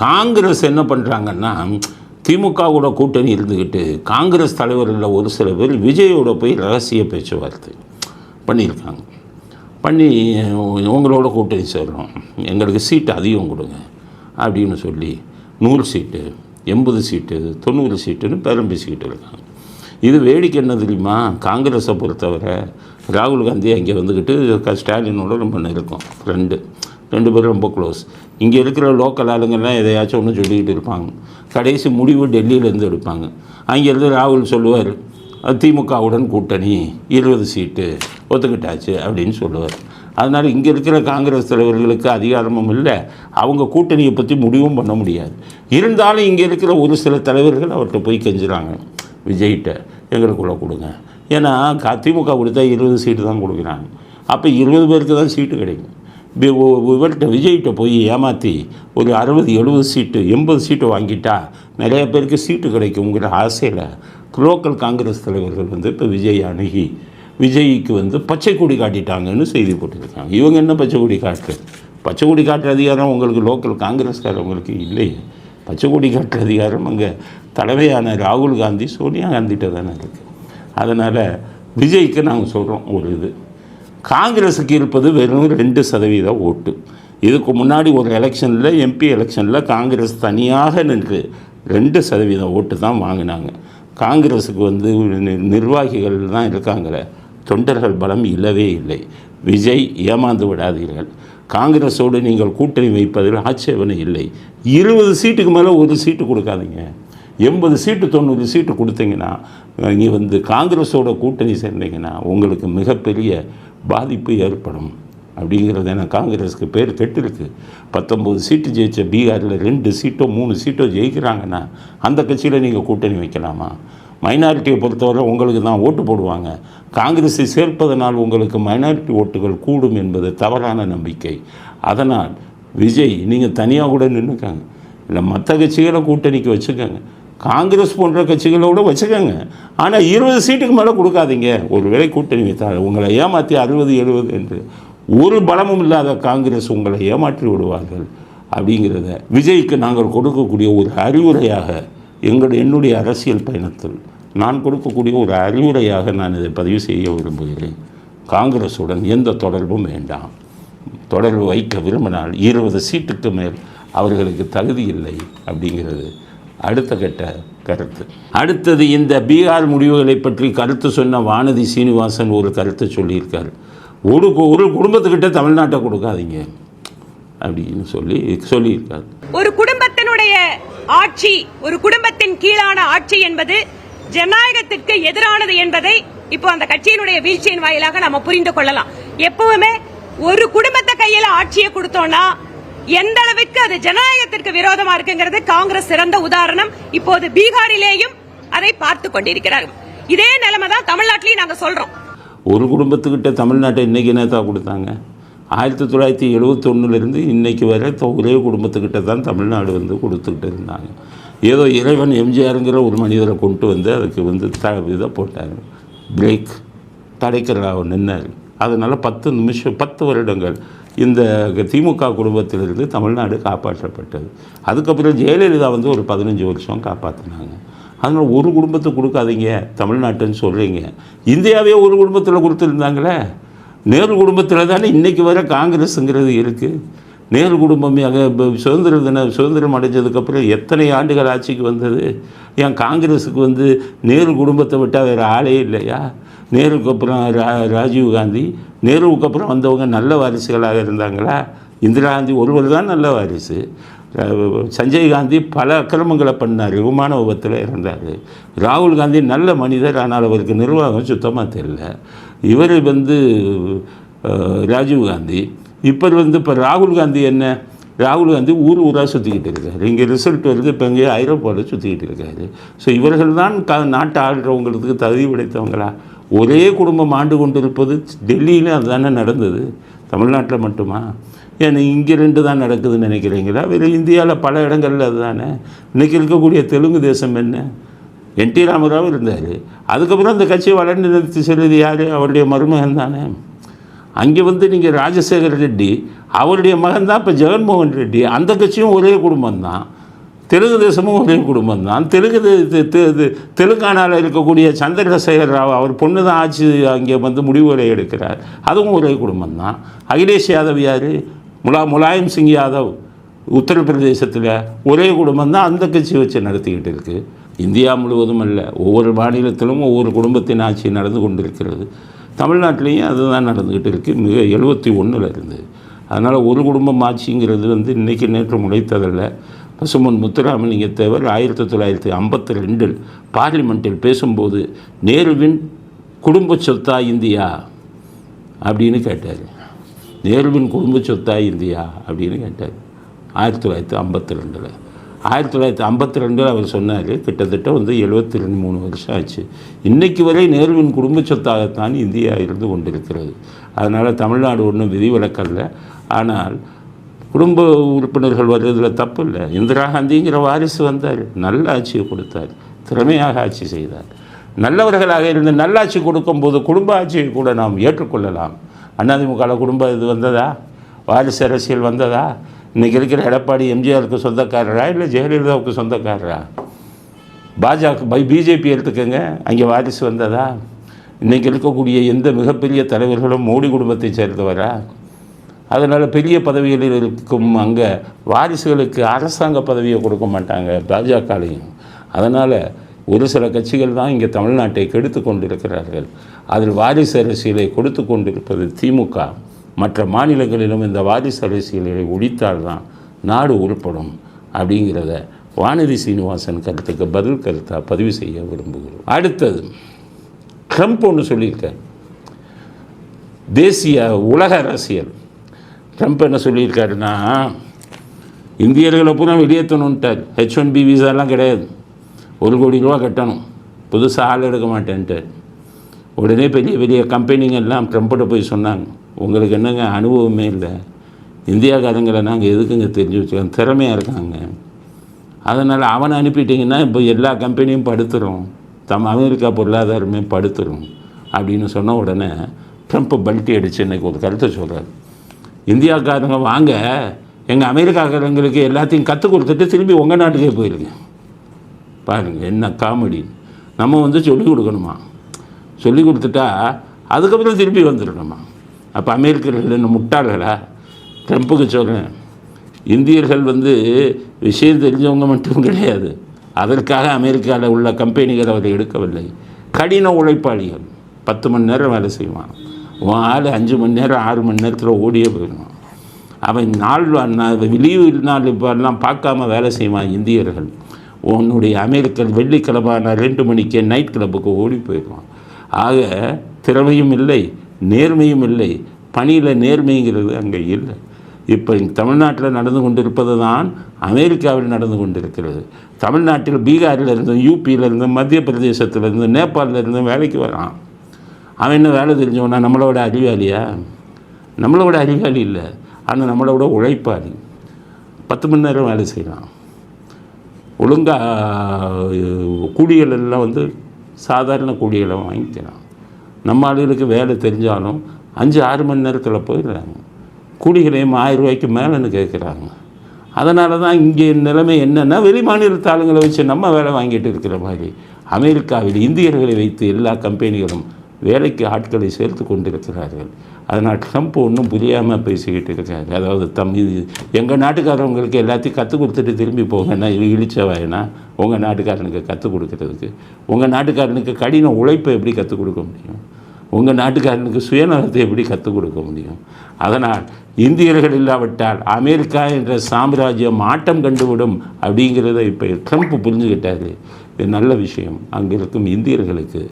காங்கிரஸ் என்ன பண்ணுறாங்கன்னா திமுகவோட கூட்டணி இருந்துக்கிட்டு காங்கிரஸ் தலைவர்களில் ஒரு சில பேர் விஜயோட போய் ரகசிய பேச்சுவார்த்தை பண்ணியிருக்காங்க. பண்ணி உங்களோட கூட்டணி சேர்றோம் எங்களுக்கு சீட்டு அதிகம் கொடுங்க. அப்படின்னு சொல்லி நூறு சீட்டு எண்பது சீட்டு தொண்ணூறு சீட்டுன்னு பேரம் பேசிக்கிட்டு இருக்காங்க. இது வேடிக்கை என்ன தெரியுமா? காங்கிரஸை பொறுத்தவரை ராகுல் காந்தி அங்கே வந்துக்கிட்டு க- ஸ்டாலினோட ரொம்ப நெருக்கம். ஃப்ரெண்டு ரெண்டு பேரும் ரொம்ப க்ளோஸ் இங்கே இருக்கிற லோக்கல் ஆளுங்கெல்லாம் எதையாச்சும் ஒன்று சொல்லிக்கிட்டு இருப்பாங்க. கடைசி முடிவு டெல்லியிலேருந்து எடுப்பாங்க. அங்கேருந்து ராகுல் சொல்லுவார் திமுகவுடன் கூட்டணி இருபது சீட்டு ஒத்துக்கிட்டாச்சு அப்படின்னு சொல்லுவார். அதனால் இங்கே இருக்கிற காங்கிரஸ் தலைவர்களுக்கு அதிகாரமும் இல்லை அவங்க கூட்டணியை பற்றி முடிவும் பண்ண முடியாது. இருந்தாலும் இங்கே இருக்கிற ஒரு சில தலைவர்கள் அவர்கிட்ட போய் கெஞ்சுறாங்க. விஜய்கிட்ட எங்களுக்குள்ளே கொடுங்க. ஏன்னா க- திமுக கொடுத்தா இருபது சீட்டு தான் கொடுக்குறாங்க. அப்போ இருபது பேருக்கு தான் சீட்டு கிடைக்கும். இவர்கிட்ட விஜய்கிட்ட போய் ஏமாற்றி ஒரு அறுபது எழுபது சீட்டு எண்பது சீட்டு வாங்கிட்டா நிறைய பேருக்கு சீட்டு கிடைக்குங்கிற ஆசையில் லோக்கல் காங்கிரஸ் தலைவர்கள் வந்து இப்போ விஜய் அணுகி விஜய்க்கு வந்து பச்சை கொடி காட்டிட்டாங்கன்னு செய்தி போட்டுருக்காங்க. இவங்க என்ன பச்சை கொடி காட்டு? பச்சை கொடி காட்டுற அதிகாரம் உங்களுக்கு லோக்கல் காங்கிரஸ்காரவங்களுக்கு இல்லையே பச்சை கொடி காட்டுற அதிகாரம் அங்கே தலைமையான ராகுல் காந்தி சோனியா காந்திகிட்ட தானே இருக்குது அதனால் விஜய்க்கு நாங்கள் சொல்கிறோம் ஒரு இது. காங்கிரஸுக்கு இருப்பது வெறும் ரெண்டு சதவீத ஓட்டு. இதுக்கு முன்னாடி ஒரு எலெக்ஷனில் எம்பி எலெக்ஷனில் காங்கிரஸ் தனியாக நின்று ரெண்டு சதவீத ஓட்டு தான் வாங்கினாங்க. காங்கிரஸுக்கு வந்து நி- நிர்வாகிகள் தான் இருக்காங்களே தொண்டர்கள் பலம் இல்லவே இல்லை. விஜய் ஏமாந்து விடாதீர்கள். காங்கிரஸோடு நீங்கள் கூட்டணி வைப்பதில் ஆட்சேபனை இல்லை. இருபது சீட்டுக்கு மேலே ஒரு சீட்டு கொடுக்காதீங்க. எண்பது சீட்டு தொண்ணூறு சீட்டு கொடுத்தீங்கன்னா நீ வந்து காங்கிரஸோட கூட்டணி சேர்ந்தீங்கன்னா உங்களுக்கு மிகப்பெரிய பாதிப்பு ஏற்படும் அப்படிங்கிறது ஏன்னா காங்கிரஸுக்கு பேர் கெட்டிருக்கு. பத்தொம்போது சீட்டு ஜெயித்த பீகாரில் ரெண்டு சீட்டோ மூணு சீட்டோ ஜெயிக்கிறாங்கன்னா அந்த கட்சியில் நீங்கள் கூட்டணி வைக்கலாமா? மைனாரிட்டியை பொறுத்தவரை உங்களுக்கு தான் ஓட்டு போடுவாங்க. காங்கிரஸை சேர்ப்பதனால் உங்களுக்கு மைனாரிட்டி ஓட்டுகள் கூடும் என்பது தவறான நம்பிக்கை. அதனால் விஜய் நீங்கள் தனியாக கூட நின்றுக்காங்க இல்லை மற்ற கட்சிகளை கூட்டணிக்கு வச்சுக்கோங்க. காங்கிரஸ் போன்ற கட்சிகளோட வச்சுக்கோங்க. ஆனால் இருபது சீட்டுக்கு மேலே கொடுக்காதீங்க. ஒரு வேளை கூட்டணி வைத்தால் உங்களை ஏமாற்றி அறுபது எழுபது என்று ஒரு பலமும் இல்லாத காங்கிரஸ் உங்களை ஏமாற்றி விடுவார்கள் அப்படிங்கிறத விஜய்க்கு நாங்கள் கொடுக்கக்கூடிய ஒரு அறிவுரையாக எங்கள் என்னுடைய அரசியல் பயணத்தில் நான் கொடுக்கக்கூடிய ஒரு அறிவுரையாக நான் இதை பதிவு செய்ய விரும்புகிறேன். காங்கிரஸுடன் எந்த தொடர்பும் வேண்டாம். தொடர்பு வைக்க விரும்பினால் இருபது சீட்டுக்கு மேல் அவர்களுக்கு தகுதி இல்லை அப்படிங்கிறது அடுத்த கட்ட கருத்து. அடுத்தது இந்த பீகார் முடிவுகளை பற்றி கருத்து சொன்ன வானதி சீனிவாசன் ஒரு கருத்தை சொல்லியிருக்கார். ஒரு ஒரு குடும்பத்துக்கிட்ட தமிழ்நாட்டை கொடுக்காதீங்க. அப்படின்னு சொல்லி சொல்லியிருக்காரு. ஒரு குடும்பத்தினுடைய ஆட்சி ஒரு குடும்பத்தின் கீழான ஆட்சி என்பது ஜனநாயகத்திற்கு எதிரானது என்பதை இப்போ அந்த கட்சியினுடைய வீழ்ச்சியின் வாயிலாக நம்ம புரிந்து கொள்ளலாம். எப்பவுமே ஒரு குடும்பத்தை கையில ஆட்சியை கொடுத்தோம்னா எந்த அளவுக்கு அது ஜனநாயகத்திற்கு விரோதமா இருக்குங்கிறது காங்கிரஸ் சிறந்த உதாரணம். இப்போது பீகாரிலேயும் அதை பார்த்து கொண்டிருக்கிறார்கள் இதே நிலைமை தான் தமிழ்நாட்டிலையும் நாங்கள் சொல்றோம். ஒரு குடும்பத்துக்கிட்ட தமிழ்நாட்டை இன்றைக்கி நேத்தா கொடுத்தாங்க? ஆயிரத்தி தொள்ளாயிரத்தி எழுபத்தொன்னுலேருந்து இன்னைக்கு வரை ஒரே குடும்பத்துக்கிட்ட தான் தமிழ்நாடு வந்து கொடுத்துக்கிட்டு இருந்தாங்க. ஏதோ இறைவன் எம்ஜிஆருங்கிற ஒரு மனிதரை கொண்டு வந்து அதுக்கு வந்து த இதை போட்டார். பிரேக் தடைக்கிறா நின்னார். அதனால் பத்து நிமிஷம் பத்து வருடங்கள் இந்த திமுக குடும்பத்திலிருந்து தமிழ்நாடு காப்பாற்றப்பட்டது. அதுக்கப்புறம் ஜெயலலிதா வந்து ஒரு பதினஞ்சு வருஷம் காப்பாற்றினாங்க அதனால் ஒரு குடும்பத்துக்கு கொடுக்காதீங்க தமிழ்நாட்டுன்னு சொல்கிறீங்க இந்தியாவே ஒரு குடும்பத்தில் கொடுத்துருந்தாங்களே. நேரு குடும்பத்தில் தானே இன்றைக்கி வர காங்கிரஸுங்கிறது இருக்குது நேரு குடும்பம் அங்கே சுதந்திர தின சுதந்திரம் அடைஞ்சதுக்கப்புறம் எத்தனை ஆண்டுகள் ஆட்சிக்கு வந்தது? ஏன் காங்கிரஸுக்கு வந்து நேரு குடும்பத்தை விட்டால் வேறு ஆளே இல்லையா? நேருக்கு அப்புறம் ரா ராஜீவ் காந்தி நேருவுக்கு அப்புறம் வந்தவங்க நல்ல வாரிசுகளாக இருந்தாங்களா? இந்திரா காந்தி ஒருவர் தான் நல்ல வாரிசு. சஞ்சய் காந்தி பல அக்கிரமங்களை பண்ணார் விமான விபத்தில் இருந்தார் ராகுல் காந்தி நல்ல மனிதர் ஆனால் அவருக்கு நிர்வாகம் சுத்தமாக தெரியல. இவர் வந்து ராஜீவ் காந்தி. இப்போ வந்து இப்போ ராகுல் காந்தி என்ன? ராகுல் காந்தி ஊர் ஊராக சுற்றிக்கிட்டு இருக்காரு. இங்கே ரிசல்ட் வருது இப்போ இங்கே ஐரோப்பாவில் சுற்றிக்கிட்டு இருக்காரு. ஸோ இவர்கள் தான் க நாட்டை ஆள்றவங்களுக்கு தகுதி படைத்தவங்களா? ஒரே குடும்பம் ஆண்டு கொண்டிருப்பது டெல்லியில் அதுதானே நடந்தது? தமிழ்நாட்டில் மட்டுமா? ஏன்னா இங்கே ரெண்டு தான் நடக்குதுன்னு நினைக்கிறீங்களா? வேறு இந்தியாவில் பல இடங்களில் அதுதானே? இன்றைக்கி இருக்கக்கூடிய தெலுங்கு தேசம் என்ன? என் டி ராமராவ் இருந்தார். அதுக்கப்புறம் அந்த கட்சி வளர்ந்து நிறுத்தி செல்வது யார்? அவருடைய மருமகன் தானே. அங்கே வந்து நீங்கள் ராஜசேகர ரெட்டி அவருடைய மகன் தான் இப்போ ஜெகன்மோகன் ரெட்டி அந்த கட்சியும் ஒரே குடும்பம் தான் தெலுங்கு தேசமும் ஒரே குடும்பம் தான் தெலுங்கு தெ- தெலுங்கானாவில் இருக்கக்கூடிய சந்திரசேகர் ராவ் அவர் பொண்ணு தான் ஆட்சி அங்கே வந்து முடிவுரை எடுக்கிறார். அதுவும் ஒரே குடும்பம் தான் அகிலேஷ் யாதவ் யார்? முலா முலாயம் சிங் யாதவ் உத்தரப்பிரதேசத்தில் ஒரே குடும்பம் தான் அந்த கட்சி வச்சு நடத்திக்கிட்டு இருக்குது இந்தியா முழுவதும் அல்ல ஒவ்வொரு மாநிலத்திலும் ஒவ்வொரு குடும்பத்தின் ஆட்சி நடந்து கொண்டிருக்கிறது. தமிழ்நாட்டிலையும் அதுதான் நடந்துக்கிட்டு இருக்குது மிக எழுபத்தி ஒன்றில் இருந்து. அதனால் ஒரு குடும்பம் ஆட்சிங்கிறது வந்து இன்றைக்கி நேற்று முளைத்ததில்லை பசுமன் முத்துராமலிங்க தேவர் ஆயிரத்தி தொள்ளாயிரத்தி ஐம்பத்தி ரெண்டில் பார்லிமெண்ட்டில் பேசும்போது நேருவின் குடும்ப சொத்தா இந்தியா அப்படின்னு கேட்டார். நேருவின் குடும்ப சொத்தா இந்தியா அப்படின்னு கேட்டார். ஆயிரத்தி தொள்ளாயிரத்தி ஐம்பத்தி ரெண்டில். ஆயிரத்தி தொள்ளாயிரத்தி ஐம்பத்தி ரெண்டில் அவர் சொன்னார் கிட்டத்தட்ட வந்து எழுபத்தி ரெண்டு மூணு வருஷம் ஆச்சு. இன்றைக்கு வரை நேருவின் குடும்ப சொத்தாகத்தான் இந்தியா இருந்து கொண்டிருக்கிறது. அதனால் தமிழ்நாடு ஒன்றும் விதிவிலக்கல்ல. ஆனால் குடும்ப உறுப்பினர்கள் வர்றதில் தப்பு இல்லை. இந்திரா காந்திங்கிற வாரிசு வந்தார். நல்ல ஆட்சியை கொடுத்தார். திறமையாக ஆட்சி செய்தார். நல்லவர்களாக இருந்து நல்லாட்சி கொடுக்கும்போது குடும்ப ஆட்சியை கூட நாம் ஏற்றுக்கொள்ளலாம். அண்ணாதிமுக குடும்ப இது வந்ததா? வாரிசு அரசியல் வந்ததா? இன்றைக்கி இருக்கிற எடப்பாடி எம்ஜிஆருக்கு சொந்தக்காரரா இல்லை ஜெயலலிதாவுக்கு சொந்தக்காரரா? பாஜக பை பிஜேபி எடுத்துக்கோங்க. அங்கே வாரிசு வந்ததா? இன்றைக்கி இருக்கக்கூடிய எந்த மிகப்பெரிய தலைவர்களும் மோடி குடும்பத்தை சேர்ந்தவரா? அதனால் பெரிய பதவிகளில் இருக்கும் அங்கே வாரிசுகளுக்கு அரசாங்க பதவியை கொடுக்க மாட்டாங்க பாஜகலையும். அதனால் ஒரு சில கட்சிகள் தான் இங்கே தமிழ்நாட்டை கெடுத்து கொண்டிருக்கிறார்கள். அதில் வாரிசு அரசியலை கொடுத்து கொண்டிருப்பது திமுக. மற்ற மாநிலங்களிலும் இந்த வாரிசு அரசியலை ஒழித்தால்தான் நாடு உருப்படும் அப்படிங்கிறத வானதி சீனிவாசன் கருத்துக்கு பதில் கருத்தாக பதிவு செய்ய விரும்புகிறோம். அடுத்தது ட்ரம்ப் ஒன்று சொல்லியிருக்க தேசிய உலக அரசியல். ட்ரம்ப் என்ன சொல்லியிருக்காருன்னா இந்தியர்களை பூரா வெளியேற்றணுன்ட்டார் ஹெச் ஒன் பி விசாலாம் கிடையாது. ஒரு கோடி ரூபா கட்டணும். புதுசாக ஆள் எடுக்க மாட்டேன்ட்டார். உடனே பெரிய பெரிய கம்பெனிங்க எல்லாம் ட்ரம்ப்கிட்ட போய் சொன்னாங்க. உங்களுக்கு என்னங்க அனுபவமே இல்லை? இந்தியாக்காரங்களை நாங்கள் எதுக்குங்க தெரிஞ்சு வச்சுக்கோங்க? திறமையாக இருக்காங்க. அதனால் அவனை அனுப்பிட்டீங்கன்னா இப்போ எல்லா கம்பெனியும் படுத்துரும். தம் அமெரிக்கா பொருளாதாரமே படுத்துரும். அப்படின்னு சொன்ன உடனே ட்ரம்ப் பல்ட்டி அடிச்சு இன்றைக்கி ஒரு கருத்தை சொல்கிறார் இந்தியாக்காரங்க வாங்க எங்கள் அமெரிக்காக்காரங்களுக்கு எல்லாத்தையும் கற்றுக் கொடுத்துட்டு திரும்பி உங்கள் நாட்டுக்கே போயிருங்க. பாருங்கள் என்ன காமெடி. நம்ம வந்து சொல்லிக் கொடுக்கணுமா? சொல்லி கொடுத்துட்டா அதுக்கப்புறம் திருப்பி வந்துடணுமா? அப்போ அமெரிக்கர்கள் என்ன முட்டாளர்களா ட்ரம்ப்புக்கு சொல்கிறேன் இந்தியர்கள் வந்து விஷயம் தெரிஞ்சவங்க மட்டும் கிடையாது. அதற்காக அமெரிக்காவில் உள்ள கம்பெனிகள் அவரை எடுக்கவில்லை. கடின உழைப்பாளிகள். பத்து மணி நேரம் வேலை செய்வான். உன் ஆள் அஞ்சு மணி நேரம் ஆறு மணி நேரத்தில் ஓடியே போயிடுவான் அவன் நாள் லீவு நாள் இப்போல்லாம் பார்க்காம வேலை செய்வான் இந்தியர்கள். உன்னுடைய அமெரிக்கன் வெள்ளிக்கிழமை ரெண்டு மணிக்கு நைட் கிளப்புக்கு ஓடி போயிடுவான். ஆக திறமையும் இல்லை நேர்மையும் இல்லை. பணியில் நேர்மைங்கிறது அங்கே இல்லை. இப்போ தமிழ்நாட்டில் நடந்து கொண்டிருப்பது தான் அமெரிக்காவில் நடந்து கொண்டிருக்கிறது. தமிழ்நாட்டில் பீகாரில் இருந்தும் யூபியிலிருந்தும் மத்திய பிரதேசத்தில் நேபாளிலிருந்தும் வேலைக்கு வரான். அவன் என்ன வேலை தெரிஞ்சவனா? நம்மளோட அறிவாளியா நம்மளோட அறிவாளி இல்லை. ஆனால் நம்மளோட உழைப்பாளி. பத்து மணி நேரம் வேலை செய்யலாம் ஒழுங்காக கூலிகள் எல்லாம் வந்து சாதாரண கூலிகளை வாங்கிக்கலாம் நம்ம ஆளுகளுக்கு வேலை தெரிஞ்சாலும் அஞ்சு ஆறு மணி நேரத்தில் போயிடுறாங்க. கூலிகளையும் ஆயிரம் ரூபாய்க்கு மேலேன்னு கேட்குறாங்க அதனால தான் இங்கே நிலைமை என்னென்னா வெளி மாநிலத்து ஆளுங்களை வச்சு நம்ம வேலை வாங்கிட்டு இருக்கிற மாதிரி. அமெரிக்காவில் இந்தியர்களை வைத்து எல்லா கம்பெனிகளும் வேலைக்கு ஆட்களை சேர்த்து கொண்டிருக்கிறார்கள். அதனால் ட்ரம்ப் ஒன்றும் புரியாமல் பேசிக்கிட்டு இருக்காரு அதாவது தம் இது எங்கள் நாட்டுக்காரவங்களுக்கு எல்லாத்தையும் கற்றுக் கொடுத்துட்டு திரும்பி போங்கன்னா இழிச்சவாயினா உங்கள் நாட்டுக்காரனுக்கு கற்றுக் கொடுக்கறதுக்கு. உங்கள் நாட்டுக்காரனுக்கு கடின உழைப்பை எப்படி கற்றுக் கொடுக்க முடியும்? உங்கள் நாட்டுக்காரனுக்கு சுயநலத்தை எப்படி கற்றுக் கொடுக்க முடியும்? அதனால் இந்தியர்கள் இல்லாவிட்டால் அமெரிக்கா என்ற சாம்ராஜ்யம் ஆட்டம் கண்டுவிடும் அப்படிங்கிறத இப்போ ட்ரம்ப் புரிஞ்சுக்கிட்டாரு இது நல்ல விஷயம். அங்கே இருக்கும் இந்தியர்களுக்கு